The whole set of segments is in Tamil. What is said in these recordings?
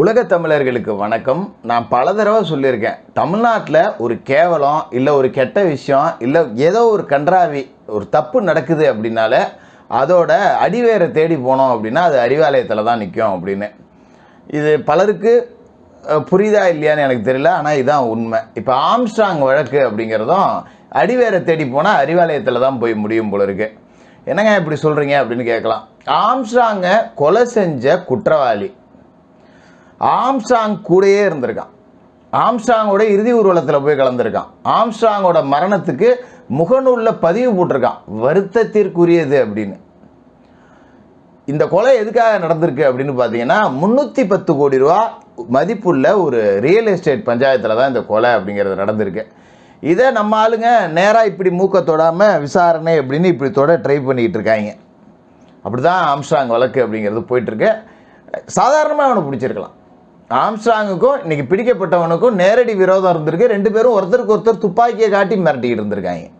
உலக தமிழர்களுக்கு வணக்கம். நான் பல தடவை சொல்லியிருக்கேன். தமிழ்நாட்டில் ஒரு கேவலம் இல்லை ஒரு கெட்ட விஷயம் இல்லை ஏதோ ஒரு கன்றாவி ஒரு தப்பு நடக்குது அப்படின்னால அதோட அடிவேரை தேடி போனோம் அப்படின்னா அது அறிவாலயத்தில் தான் நிற்கும் அப்படின்னு. இது பலருக்கு புரியுதா இல்லையான்னு எனக்கு தெரியல ஆனால் இதுதான் உண்மை. இப்போ ஆம்ஸ்ட்ராங் வழக்கு அப்படிங்கிறதும் அடிவேரை தேடி போனால் அறிவாலயத்தில் தான் போய் முடியும் போல இருக்கு. என்னங்க இப்படி சொல்கிறீங்க அப்படின்னு கேட்கலாம். ஆம்ஸ்ட்ராங்கை கொலை செஞ்ச குற்றவாளி. ஆம்சாங் கூடயே இருந்திருக்கான். ஆம்ஸ்டாங்கோட இறுதி ஊர்வலத்தில் போய் கலந்துருக்கான். ஆம்ஸ்டாங்கோட மரணத்துக்கு முகநூலில் பதிவு போட்டிருக்கான். வருத்தத்திற்குரியது அப்படின்னு. இந்த கொலை எதுக்காக நடந்திருக்கு அப்படின்னு பார்த்தீங்கன்னா முந்நூற்றி பத்து கோடி ரூபா மதிப்புள்ள ஒரு ரியல் எஸ்டேட் பஞ்சாயத்தில் தான் இந்த கொலை அப்படிங்கிறது நடந்திருக்கு. இதை நம்ம ஆளுங்க நேராக இப்படி மூக்க தொடாமல் விசாரணை அப்படின்னு இப்படி தொட ட்ரை பண்ணிக்கிட்டு இருக்காங்க. அப்படி தான் ஆம்ஸ்ட்ராங் வழக்கு அப்படிங்கிறது போயிட்டுருக்கு சாதாரணமாக அவனை பிடிச்சிருக்கலாம். ஆம்ஸ்ட்ராங்குக்கும் இன்னைக்கு பிடிக்கப்பட்டவனுக்கும் நேரடி விரோதம் இருந்திருக்கு. ரெண்டு பேரும் ஒருத்தருக்கு ஒருத்தர் துப்பாக்கியை காட்டி மிரட்டிக்கிட்டு இருந்திருக்காங்க.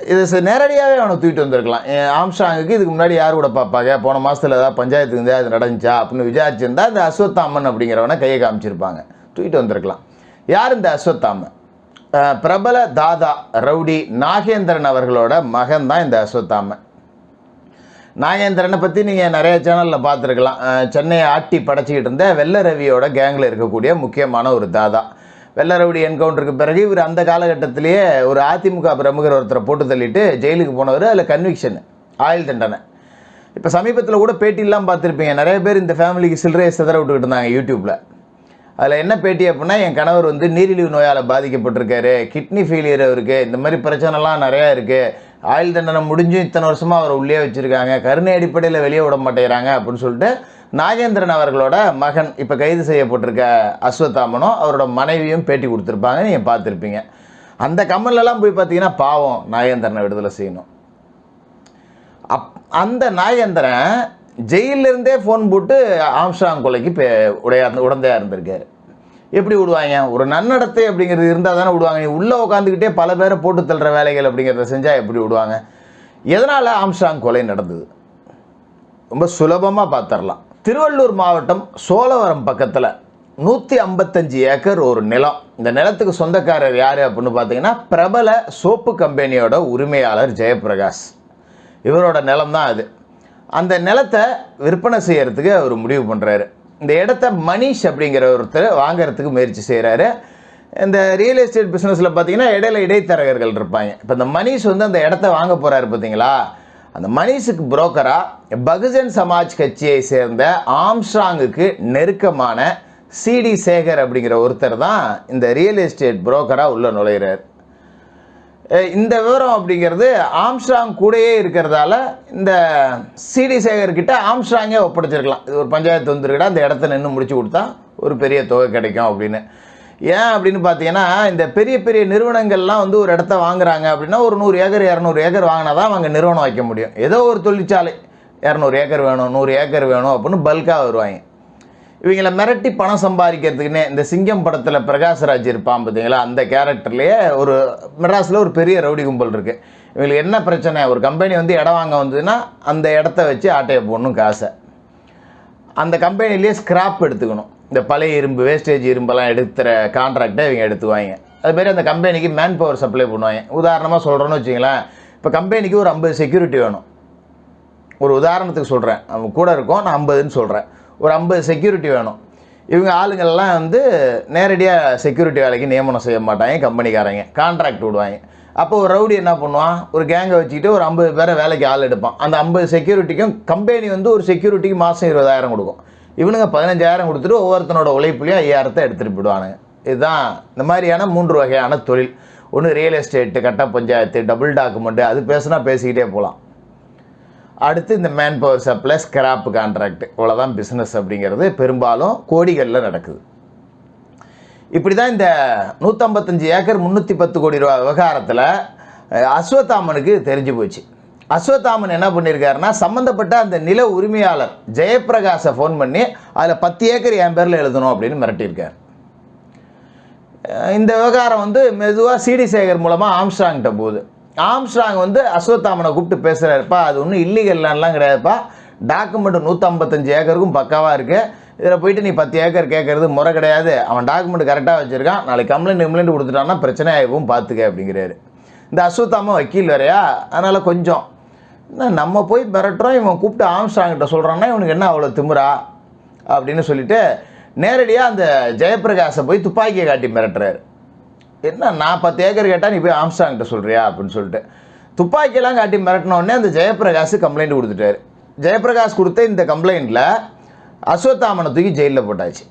இது ச- நேரடியாகவே அவனை தூக்கிட்டு வந்திருக்கலாம். ஆம்ஸ்டாங்குக்கு ஆம்ஸ்ட்ராங்குக்கு இதுக்கு முன்னாடி யார் கூட பார்ப்பாங்க? போன மாதத்தில் ஏதாவது பஞ்சாயத்து இருந்தால் அது நடந்துச்சா அப்படின்னு விசாரிச்சிருந்தா இந்த அஸ்வத்தாமன் அப்படிங்கிறவனை கையை காமிச்சிருப்பாங்க. தூக்கிட்டு வந்திருக்கலாம். யார் இந்த அஸ்வத்தாமன்? பிரபல தாதா ரவுடி நாகேந்திரன் அவர்களோட மகன் தான் இந்த அஸ்வத்தாமன். நாகேந்திரனை பற்றி நீங்கள் நிறைய சேனலில் பார்த்துருக்கலாம். சென்னையை ஆட்டி படைச்சிக்கிட்டு இருந்த வெள்ள ரவியோட கேங்கில் இருக்கக்கூடிய முக்கியமான ஒரு தாதா. வெள்ளரவுடி என்கவுண்டருக்கு பிறகு இவர் அந்த காலகட்டத்திலேயே ஒரு அதிமுக பிரமுகர் ஒருத்தரை போட்டு தள்ளிட்டு ஜெயிலுக்கு போனவர் அதில் கன்விக்ஷன் ஆயுள் தண்டனை. இப்போ சமீபத்தில் கூட பேட்டிலாம் பார்த்துருப்பீங்க. நிறைய பேர் இந்த ஃபேமிலிக்கு சில்லறையை சிதற விட்டுக்கிட்டு இருந்தாங்க யூடியூப்பில் அதில் என்ன பேட்டி அப்படின்னா என் கணவர் வந்து நீரிழிவு நோயால் பாதிக்கப்பட்டிருக்காரு கிட்னி ஃபெயிலியர் இருக்குது இந்த மாதிரி பிரச்சனைலாம் நிறையா இருக்குது ஆயுள் தண்டனை முடிஞ்சும் இத்தனை வருஷமாக அவரை உள்ளே வச்சுருக்காங்க. கருணை அடிப்படையில் வெளியே விட மாட்டேங்கிறாங்க அப்படின்னு சொல்லிட்டு நாகேந்திரன் அவர்களோட மகன் இப்போ கைது செய்யப்பட்டிருக்க அஸ்வத்தாமனும் அவரோட மனைவியும் பேட்டி கொடுத்துருப்பாங்க. நீங்கள் பார்த்துருப்பீங்க. அந்த கம்மல்லலாம் போய் பார்த்தீங்கன்னா பாவம் நாகேந்திரனை விடுதலை செய்யணும். அப் அந்த நாகேந்திரன் ஜெயிலிருந்தே ஃபோன் போட்டு ஆம்ஸ்டாங் கொலைக்கு பே உடைய உடந்தையாக இருந்திருக்காரு. எப்படி விடுவாங்க? ஒரு நன்னடத்தை அப்படிங்கிறது இருந்தால் தானே விடுவாங்க. நீ உள்ளே உட்காந்துக்கிட்டே பல பேரை போட்டு தள்ளுற வேலைகள் அப்படிங்கிறத செஞ்சால் எப்படி விடுவாங்க? எதனால் ஆம்ஸ்டாங் கொலை நடந்தது? ரொம்ப சுலபமாக பார்த்துடலாம் திருவள்ளூர் மாவட்டம் சோழவரம் பக்கத்தில் நூற்றி ஐம்பத்தஞ்சு ஏக்கர் ஒரு நிலம். இந்த நிலத்துக்கு சொந்தக்காரர் யார் அப்படின்னு பார்த்தீங்கன்னா பிரபல சோப்பு கம்பெனியோட உரிமையாளர் ஜெயபிரகாஷ் இவரோட நிலம் தான் அது. அந்த நிலத்தை விற்பனை செய்யறதுக்கு அவர் முடிவு பண்ணுறாரு இந்த இடத்த மணிஷ் அப்படிங்கிற ஒருத்தர் வாங்குறதுக்கு முயற்சி செய்கிறாரு இந்த ரியல் எஸ்டேட் பிஸ்னஸில் பார்த்தீங்கன்னா இடையில இடைத்தரகர்கள் இருப்பாங்க. இப்போ இந்த மணிஷ் வந்து அந்த இடத்த வாங்க போகிறாரு பார்த்தீங்களா அந்த மணிஷுக்கு புரோக்கராக பகுஜன் சமாஜ் கட்சியை சேர்ந்த ஆம்ஸ்ட்ராங்குக்கு நெருக்கமான சிடி சேகர் அப்படிங்கிற ஒருத்தர் தான் இந்த ரியல் எஸ்டேட் புரோக்கராக உள்ளே நுழையிறார். இந்த விவரம் அப்படிங்கிறது ஆம்ஸ்ட்ராங் கூடயே இருக்கிறதால இந்த சிடி சேகர்கிட்ட ஆம்ஸ்ட்ராங்கே ஒப்படைச்சிருக்கலாம். இது ஒரு பஞ்சாயத்து வந்துருக்கிட்ட அந்த இடத்த நின்று முடிச்சு கொடுத்தா ஒரு பெரிய தொகை கிடைக்கும் அப்படின்னு. ஏன் அப்படின்னு பார்த்தீங்கன்னா இந்த பெரிய பெரிய நிறுவனங்கள்லாம் வந்து ஒரு இடத்த வாங்குறாங்க அப்படின்னா ஒரு நூறு ஏக்கர் இரநூறு ஏக்கர் வாங்கினா தான் அவங்க நிறுவனம் வைக்க முடியும். ஏதோ ஒரு தொழிற்சாலை இரநூறு ஏக்கர் வேணும் நூறு ஏக்கர் வேணும் அப்படின்னு பல்காக வருவாங்க. இவங்களை மிரட்டி பணம் சம்பாதிக்கிறதுக்குன்னே இந்த சிங்கம் படத்தில் பிரகாஷ்ராஜ் இருப்பான் பார்த்தீங்களா? அந்த கேரக்டர்லேயே ஒரு மெட்ராஸில் ஒரு பெரிய ரவுடி கும்பல் இருக்குது இவங்களுக்கு என்ன பிரச்சனை? ஒரு கம்பெனி வந்து இடம் வாங்க வந்ததுன்னா அந்த இடத்த வச்சு ஆட்டையை போடணும் காசை. அந்த கம்பெனிலேயே ஸ்கிராப் எடுத்துக்கணும். இந்த பழைய இரும்பு வேஸ்டேஜ் இரும்பெல்லாம் எடுத்துகிற கான்ட்ராக்டை இவங்க எடுத்துவாங்க அதுமாரி அந்த கம்பெனிக்கு மேன் பவர் சப்ளை பண்ணுவாங்க. உதாரணமாக சொல்கிறோன்னு வச்சிங்களேன் இப்போ கம்பெனிக்கு ஒரு ஐம்பது செக்யூரிட்டி வேணும். ஒரு உதாரணத்துக்கு சொல்கிறேன் அவங்க கூட இருக்கும் நான் ஐம்பதுன்னு சொல்கிறேன் ஒரு ஐம்பது செக்யூரிட்டி வேணும். இவங்க ஆளுங்கள்லாம் வந்து நேரடியாக செக்யூரிட்டி வேலைக்கு நியமனம் செய்ய மாட்டாங்க கம்பெனிக்காரங்க. கான்ட்ராக்ட் விடுவாங்க. அப்போ ஒரு ரவுடி என்ன பண்ணுவான்? ஒரு கேங்கை வச்சுக்கிட்டு ஒரு ஐம்பது பேரை வேலைக்கு ஆள் எடுப்பான். அந்த ஐம்பது செக்யூரிட்டிக்கும் கம்பெனி வந்து ஒரு செக்யூரிட்டிக்கு மாதம் இருபதாயிரம் கொடுக்கும். இவனுங்க பதினஞ்சாயிரம் கொடுத்துட்டு ஒவ்வொருத்தனோட உழைப்புலையும் ஐயாயிரத்தை எடுத்துகிட்டு போயிடுவானுங்க. இதுதான் இந்த மாதிரியான மூன்று வகையான தொழில். ஒன்று ரியல் எஸ்டேட்டு கட்ட பஞ்சாயத்து டபுள் டாக்குமெண்ட்டு அது பேசுனா பேசிக்கிட்டே போகலாம். அடுத்து இந்த man power supply scrap contract இவ்வளோதான் பிஸ்னஸ் அப்படிங்கிறது பெரும்பாலும் கோடிகளில் நடக்குது. இப்படி தான் இந்த நூற்றம்பத்தஞ்சு ஏக்கர் முந்நூற்றி பத்து கோடி ரூபா விவகாரத்தில் அஸ்வத்தாமனுக்கு தெரிஞ்சு போச்சு. அஸ்வத்தாமன் என்ன பண்ணியிருக்காருன்னா சம்மந்தப்பட்ட அந்த நில உரிமையாளர் ஜெயப்பிரகாஷை ஃபோன் பண்ணி அதில் பத்து ஏக்கர் என் பேரில் எழுதணும் அப்படின்னு மிரட்டியிருக்கார். இந்த விவகாரம் வந்து மெதுவாக சிடி சேகர் மூலமாக ஆம்ஸ்ட்ராங்கிட்ட போகுது. ஆம்ஸ்ட்ராங் வந்து அஸ்வத்தாமனை கூப்பிட்டு பேசுகிறாருப்பா அது ஒன்றும் இல்லீகல்லாம் கிடையாதுப்பா. டாக்குமெண்ட் நூற்றம்பத்தஞ்சு ஏக்கருக்கும் பக்காவாக இருக்குது இதில் போயிட்டு நீ பத்து ஏக்கர் கேட்கறது முறை கிடையாது. அவன் டாக்குமெண்ட் கரெக்டாக வச்சுருக்கான். நாளைக்கு கம்ப்ளைண்ட் கம்ப்ளைண்ட் கொடுத்துட்டான்னா பிரச்சனை ஆகும் பார்த்துக்க அப்படிங்கிறாரு. இந்த அஸ்வத்தாம வக்கீல் வேறையா? அதனால் கொஞ்சம். நம்ம போய் மிரட்டுறோம் இவன் கூப்பிட்டு ஆம்ஸ்டாங்கிட்ட சொல்கிறான்னா இவனுக்கு என்ன அவ்வளோ திமுறா அப்படின்னு சொல்லிட்டு நேரடியாக அந்த ஜெயபிரகாஷை போய் துப்பாக்கியை காட்டி மிரட்டுறாரு. என்ன நான் பத்து ஏக்கர் கேட்டால் நீ போய் ஆம்ஸ்டாங்கிட்ட சொல்கிறியா அப்படின்னு சொல்லிட்டு. துப்பாக்கியெல்லாம் காட்டி மிரட்டினோடனே அந்த ஜெயபிரகாஷ் கம்ப்ளைண்ட் கொடுத்துட்டாரு. ஜெயபிரகாஷ் கொடுத்த இந்த கம்ப்ளைண்ட்டில் அஸ்வத்தாமனை தூக்கி ஜெயிலில் போட்டாச்சு.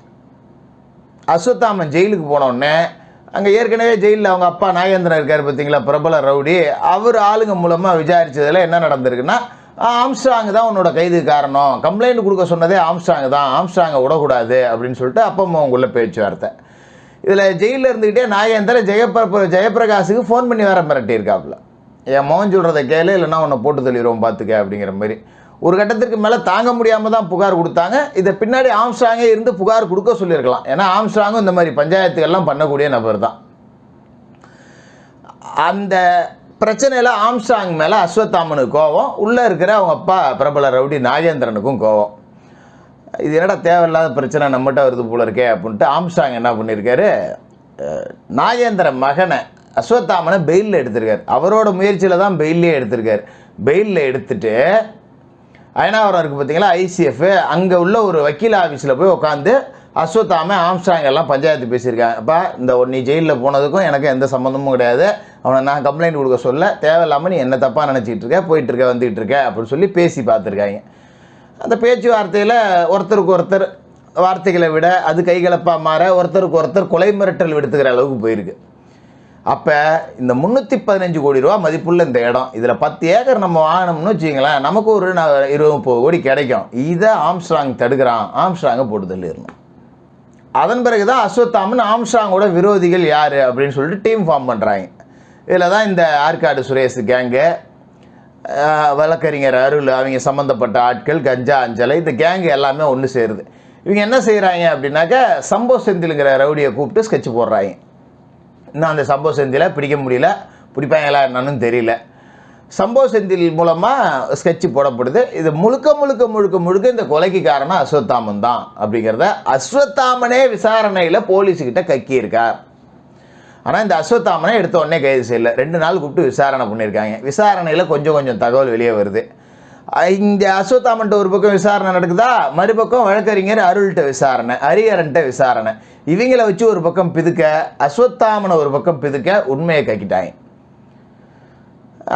அஸ்வத்தாமன் ஜெயிலுக்கு போனோடனே அங்கே ஏற்கனவே ஜெயிலில் அவங்க அப்பா நாகேந்திரன் இருக்கார் பார்த்தீங்களா பிரபல ரவுடி அவர் ஆளுங்க மூலமாக விசாரித்ததில் என்ன நடந்திருக்குன்னா ஆம்ஸ்டாங் தான் உன்னோட கைது காரணம். கம்ப்ளைண்ட் கொடுக்க சொன்னதே ஆம்ஸ்டாங் தான். ஆம்ஸ்டாங்கை விடக்கூடாது அப்படின்னு சொல்லிட்டு அப்பா அம்மா பேச்சுவார்த்தை. இதில் ஜெயிலில் இருந்துக்கிட்டே நாகேந்திர ஜெயபிர ஜெயபிரகாஷுக்கு ஃபோன் பண்ணி வேற மிரட்டியிருக்காப்புல. என் மோகன் சொல்கிறத கேளு இல்லைன்னா உன்னை போட்டு தள்ளிடுவோம் பார்த்துக்க அப்படிங்கிற மாதிரி. ஒரு கட்டத்திற்கு மேலே தாங்க முடியாமல் தான் புகார் கொடுத்தாங்க. இதை பின்னாடி ஆம்ஸ்ட்ராங்கே இருந்து புகார் கொடுக்க சொல்லியிருக்கலாம். ஏன்னா ஆம்ஸ்ட்ராங்கும் இந்த மாதிரி பஞ்சாயத்துக்கெல்லாம் பண்ணக்கூடிய நபர் தான். அந்த பிரச்சனையில் ஆம்ஸ்ட்ராங் மேலே அஸ்வத்தாமனுக்கு கோவம் உள்ளே இருக்கிற அவங்க அப்பா பிரபல ரவுடி நாகேந்திரனுக்கும் கோவம். இது என்னடா தேவையில்லாத பிரச்சனை நம்மகிட்ட வருது போல இருக்கே அப்படின்ட்டு ஆம்ஸ்டாங் என்ன பண்ணியிருக்காரு? நாகேந்திர மகனை அஸ்வத்தாமனை பெயிலில் எடுத்திருக்காரு. அவரோட முயற்சியில் தான் பெயிலே எடுத்திருக்காரு. பெயிலில் எடுத்துட்டு அயனாவரம் இருக்குது பார்த்தீங்களா ஐசிஎஃப் அங்கே உள்ள ஒரு வக்கீல் ஆஃபீஸில் போய் உட்காந்து அஸ்வத்தாம ஆம்ஸ்டாங் எல்லாம் பஞ்சாயத்து பேசியிருக்காங்க. அப்பா இந்த நீ ஜெயிலில் போனதுக்கும் எனக்கு எந்த சம்மந்தமும் கிடையாது. அவனை நான் கம்ப்ளைண்ட் கொடுக்க சொல்ல தேவையில்லாமல் நீ என்ன தப்பாக நினச்சிட்டு இருக்க போயிட்டுருக்க வந்துகிட்டு இருக்க அப்படின்னு சொல்லி பேசி பார்த்துருக்காங்க. அந்த பேச்சுவார்த்தையில் ஒருத்தருக்கு ஒருத்தர் வார்த்தைகளை விட அது கைகலப்பாக மாற ஒருத்தருக்கு ஒருத்தர் கொலை மிரட்டல் விடுத்துக்கிற அளவுக்கு போயிருக்கு. அப்போ இந்த முந்நூற்றி பதினஞ்சு கோடி ரூபா மதிப்புள்ள இந்த இடம் இதில் பத்து ஏக்கர் நம்ம வாங்கினோம்னு வச்சிங்களேன் நமக்கு ஒரு இருபது முப்பது கோடி கிடைக்கும். இதை ஆம்ஸ்ட்ராங் தடுக்கிறான். ஆம்ஸ்ட்ராங்கை போட்டு தள்ளிடணும். அதன் பிறகு தான் அஸ்வத்தாமன் ஆம்ஸ்ட்ராங்கோட விரோதிகள் யார் அப்படின்னு சொல்லிட்டு டீம் ஃபார்ம் பண்ணுறாங்க இதில் தான் இந்த ஆற்காடு சுரேஷ் கேங்கு வழக்கறிஞர் அருள் அவங்க சம்மந்தப்பட்ட ஆட்கள் கஞ்சா அஞ்சலை இந்த கேங்கு எல்லாமே ஒன்று சேருது. இவங்க என்ன செய்கிறாங்க அப்படின்னாக்கா சம்போ செந்திலுங்கிற ரவுடியை கூப்பிட்டு ஸ்கெட்ச் போடுறாங்க. இன்னும் அந்த சம்போ செந்திலை பிடிக்க முடியல. பிடிப்பாங்களா என்னன்னு தெரியல. சம்போ செந்தில் மூலமாக ஸ்கெட்சு போடப்படுது. இது முழுக்க முழுக்க முழுக்க முழுக்க இந்த கொலைக்கு காரணம் அஸ்வத்தாமன் தான் அப்படிங்கிறத அஸ்வத்தாமனே விசாரணையில் போலீஸுக்கிட்ட கக்கியிருக்கார். ஆனால் இந்த அஸ்வத்தாமனை எடுத்த உடனே கைது செய்யலை. ரெண்டு நாள் கூப்பிட்டு விசாரணை பண்ணியிருக்காங்க. விசாரணையில் கொஞ்சம் கொஞ்சம் தகவல் வெளியே வருது. இந்த அஸ்வத்தாமன்ட்ட ஒரு பக்கம் விசாரணை நடக்குதா? மறுபக்கம் வழக்கறிஞர் அருள்கிட்ட விசாரணை ஹரிஹரன்ட்ட விசாரணை. இவங்கள வச்சு ஒரு பக்கம் பிதுக்க அஸ்வத்தாமனை ஒரு பக்கம் பிதுக்க உண்மையை கக்கிட்டாங்க.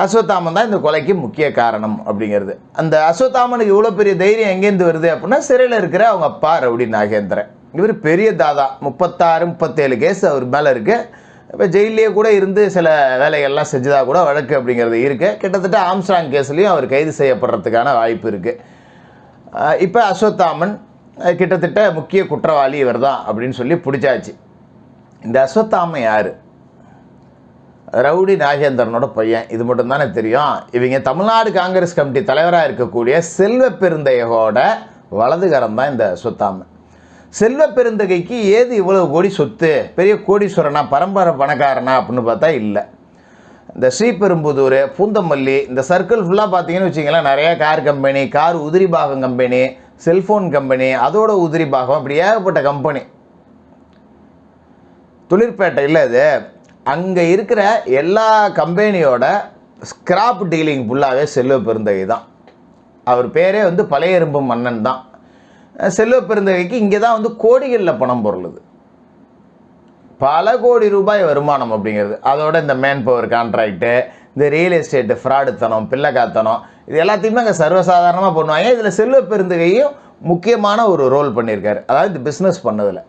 அஸ்வத்தாமன் தான் இந்த கொலைக்கு முக்கிய காரணம் அப்படிங்கிறது. அந்த அஸ்வத்தாமனுக்கு இவ்வளோ பெரிய தைரியம் எங்கேருந்து வருது அப்படின்னா சிறையில் இருக்கிற அவங்க அப்பா ரவுடி நாகேந்திரன். இவர் பெரிய தாதா. முப்பத்தாறு முப்பத்தேழு கேஸ் அவர் மேலே இருக்குது இப்போ ஜெயிலே கூட இருந்து சில வேலைகள்லாம் செஞ்சதா கூட வழக்கு அப்படிங்கிறது இருக்குது கிட்டத்தட்ட ஆம்ஸ்டாங் கேஸ்லேயும் அவர் கைது செய்யப்படுறதுக்கான வாய்ப்பு இருக்குது இப்போ அஸ்வத்தாமன் கிட்டத்தட்ட முக்கிய குற்றவாளி இவர் தான் அப்படின்னு சொல்லி பிடிச்சாச்சு. இந்த அஸ்வத்தாமன் யார்? ரவுடி நாகேந்திரனோட பையன். இது மட்டும்தானே தெரியும். இவங்க தமிழ்நாடு காங்கிரஸ் கமிட்டி தலைவராக இருக்கக்கூடிய செல்வ பெருந்தையோட வலதுகரம் தான் இந்த சொத்தாம செல்வ பெருந்தகைக்கு ஏது இவ்வளவு கோடி சொத்து? பெரிய கோடீஸ்வரனா பரம்பரை பணக்காரனா அப்படின்னு பார்த்தா இல்லை. இந்த ஸ்ரீபெரும்புதூர் பூந்தமல்லி இந்த சர்க்கிள் ஃபுல்லாக பார்த்தீங்கன்னு வச்சிங்களேன் நிறையா கார் கம்பெனி கார் உதிரி பாகம் கம்பெனி செல்ஃபோன் கம்பெனி அதோட உதிரி பாகம் அப்படி ஏகப்பட்ட கம்பெனி தொழிற்பேட்டை இல்லை அது அங்கே இருக்கிற எல்லா கம்பெனியோட ஸ்கிராப் டீலிங் ஃபுல்லாகவே செல்வ பெருந்தகை தான். அவர் பேரே வந்து பழைய எறும்பு மன்னன் தான். செல்வ பெருந்தகைக்கு இங்கே தான் வந்து கோடிகளில் பணம் பொருளுது. பல கோடி ரூபாய் வருமானம் அப்படிங்கிறது. அதோட இந்த மேன் பவர் கான்ட்ராக்டு இந்த ரியல் எஸ்டேட்டு ஃப்ராடுத்தனம் பிள்ளைக்காத்தனம் இது எல்லாத்தையுமே அங்கே சர்வசாதாரணமாக பண்ணுவாங்க. இதில் செல்வ பெருந்தகையும் முக்கியமான ஒரு ரோல் பண்ணியிருக்காரு. அதாவது இந்த பிஸ்னஸ் பண்ணதில்.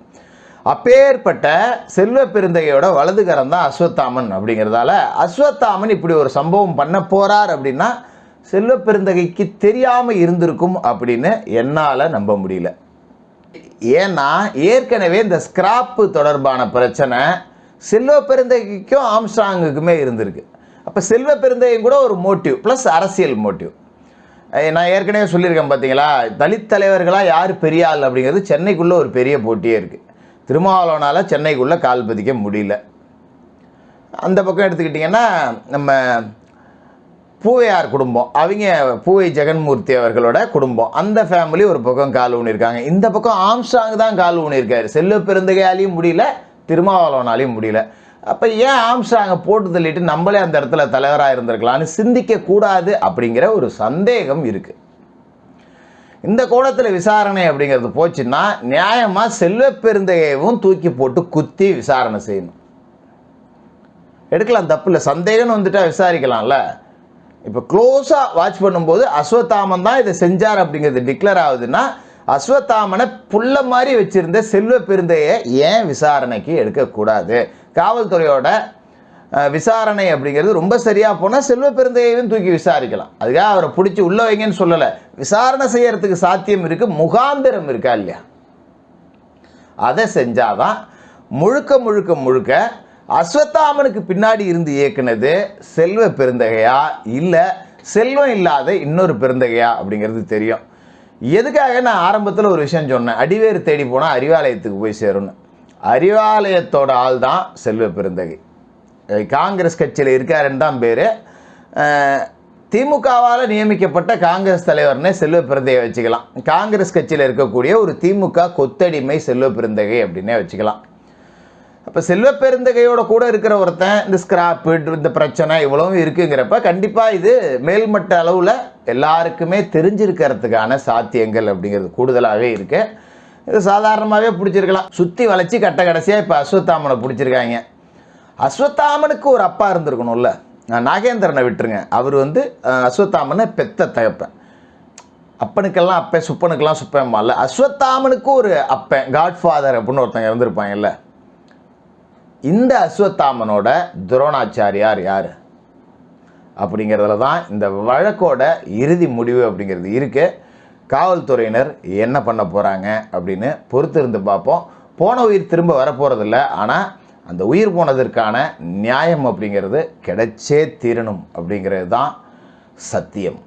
அப்பேற்பட்ட செல்வ பெருந்தகையோட வலதுகரம் தான் அஸ்வத்தாமன் அப்படிங்கிறதால அஸ்வத்தாமன் இப்படி ஒரு சம்பவம் பண்ண போறார் அப்படின்னா செல்வப்பெருந்தகைக்கு தெரியாமல் இருந்திருக்கும் அப்படின்னு என்னால் நம்ப முடியல. ஏன்னா ஏற்கனவே இந்த ஸ்கிராப்பு தொடர்பான பிரச்சனை செல்வ பெருந்தகைக்கும் இருந்திருக்கு. அப்போ செல்வ பெருந்தகையும் கூட ஒரு மோட்டிவ் ப்ளஸ் அரசியல் மோட்டிவ் நான் ஏற்கனவே சொல்லியிருக்கேன் பார்த்தீங்களா தலித் தலைவர்களாக யார் பெரிய ஆள் அப்படிங்கிறது சென்னைக்குள்ளே ஒரு பெரிய போட்டியே இருக்குது திருமாவளவனால் சென்னைக்குள்ளே கால் பதிக்க முடியல. அந்த பக்கம் எடுத்துக்கிட்டிங்கன்னா நம்ம பூவையார் குடும்பம் அவங்க பூவை ஜெகன்மூர்த்தி அவர்களோட குடும்பம். அந்த ஃபேமிலி ஒரு பக்கம் கால் ஊனிருக்காங்க. இந்த பக்கம் ஆம்ஸ்டாங் தான் கால் ஊனிருக்காரு. செல்ல பெருந்தகையாலையும் முடியல திருமாவளவனாலையும் முடியல. அப்போ ஏன் ஆம்ஸ்டாங்கை போட்டு தள்ளிட்டு நம்மளே அந்த இடத்துல தலைவராக இருந்திருக்கலாம்னு சிந்திக்க கூடாது அப்படிங்கிற ஒரு சந்தேகம் இருக்குது இந்த கோணத்தில் விசாரணை அப்படிங்கிறது போச்சுன்னா நியாயமாக செல்வ பெருந்தகையவும் தூக்கி போட்டு குத்தி விசாரணை செய்யணும். எடுக்கலாம் தப்பு இல்லை. சந்தேகம்னு வந்துட்டால் விசாரிக்கலாம்ல. இப்போ க்ளோஸாக வாட்ச் பண்ணும்போது அஸ்வத்தாமன் தான் இதை செஞ்சார் அப்படிங்கிறது டிக்ளேர் ஆகுதுன்னா அஸ்வத்தாமனை புள்ள மாதிரி வச்சுருந்த செல்வ பெருந்தையை ஏன் விசாரணைக்கு எடுக்கக்கூடாது காவல்துறையோட விசாரணை அப்படிங்கிறது ரொம்ப சரியாக போனால் செல்வ பெருந்தையையும் தூக்கி விசாரிக்கலாம். அதுக்காக அவரை பிடிச்சி உள்ள வைங்கன்னு சொல்லலை. விசாரணை செய்யறதுக்கு சாத்தியம் இருக்குது முகாந்திரம் இருக்கா இல்லையா? அதை செஞ்சாதான் முழுக்க முழுக்க முழுக்க அஸ்வத்தாமனுக்கு பின்னாடி இருந்து இயக்குனது செல்வ பெருந்தகையா இல்லை செல்வம் இல்லாத இன்னொரு பெருந்தகையா அப்படிங்கிறது தெரியும். எதுக்காக நான் ஆரம்பத்தில் ஒரு விஷயம் சொன்னேன்? அடிவேறு தேடி போனால் அறிவாலயத்துக்கு போய் சேரும்னு. அறிவாலயத்தோட ஆள் தான் செல்வ பெருந்தகை. காங்கிரஸ் கட்சியில் இருக்காருன்னு தான் பேர். திமுகவால் நியமிக்கப்பட்ட காங்கிரஸ் தலைவர்னே செல்வ பெருந்தகை வச்சுக்கலாம். காங்கிரஸ் கட்சியில் இருக்கக்கூடிய ஒரு திமுக கொத்தடிமை செல்வ பெருந்தகை அப்படின்னே வச்சுக்கலாம். அப்போ செல்வ பெருந்தகையோட கூட இருக்கிற ஒருத்தன் இந்த ஸ்கிராப்பு இந்த பிரச்சனை இவ்வளவும் இருக்குங்கிறப்ப கண்டிப்பாக இது மேல்மட்ட அளவில் எல்லாருக்குமே தெரிஞ்சிருக்கிறதுக்கான சாத்தியங்கள் அப்படிங்கிறது கூடுதலாகவே இருக்கு. இது சாதாரணமாகவே பிடிச்சிருக்கலாம். சுற்றி வளைச்சி கட்ட கடைசியாக இப்போ அஸ்வத்தாமனை பிடிச்சிருக்காங்க. அஸ்வத்தாமனுக்கு ஒரு அப்பா இருந்திருக்கணும்ல. நான் நாகேந்திரனை விட்டுருங்க. அவர் வந்து அஸ்வத்தாமனை பெத்த தகப்பன். அப்பனுக்கெல்லாம் அப்பன் சுப்பனுக்கெல்லாம் சுப்பன்மால அஸ்வத்தாமனுக்கு ஒரு அப்பன் காட்ஃபாதர் அப்படின்னு ஒருத்தங்க இருந்திருப்பாங்கல்ல. இந்த அஸ்வத்தாமனோட துரோணாச்சாரியார் யார்? அப்படிங்கிறதுல தான் இந்த வழக்கோட இறுதி முடிவு அப்படிங்கிறது இருக்குது காவல்துறையினர் என்ன பண்ண போகிறாங்க அப்படின்னு பொறுத்து இருந்து பார்ப்போம். போன உயிர் திரும்ப வரப்போகிறதில்ல ஆனால் அந்த உயிர் போனதற்கான நியாயம் அப்படிங்கிறது கிடைச்சே தீரணும் அப்படிங்கிறது தான் சத்தியம்.